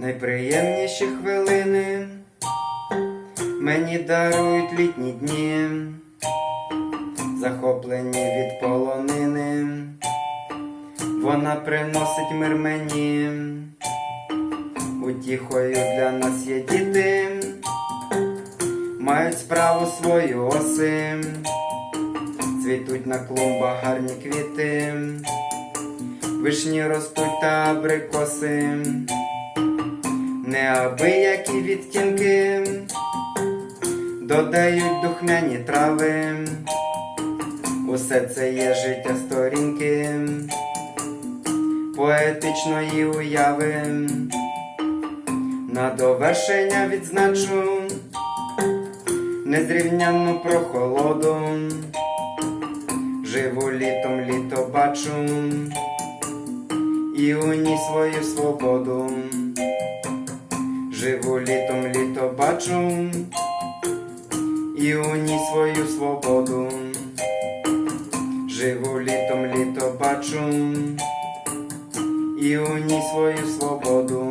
Найприємніші хвилини мені дарують літні дні, захоплені від полонини, вона приносить мир мені, утіхою для нас є діти, мають справу свою оси, цвітуть на клумбах гарні квіти, вишні ростуть та абрикоси неабиякі відтінки, додають духмяні трави, усе це є життя сторінки, поетичної уяви, на довершення відзначу незрівнянну прохолоду, живу літом літо бачу і у ній свою свободу. Живу літом літо бачу і у ній свою свободу. Живу літом літо бачу і у ній свою свободу.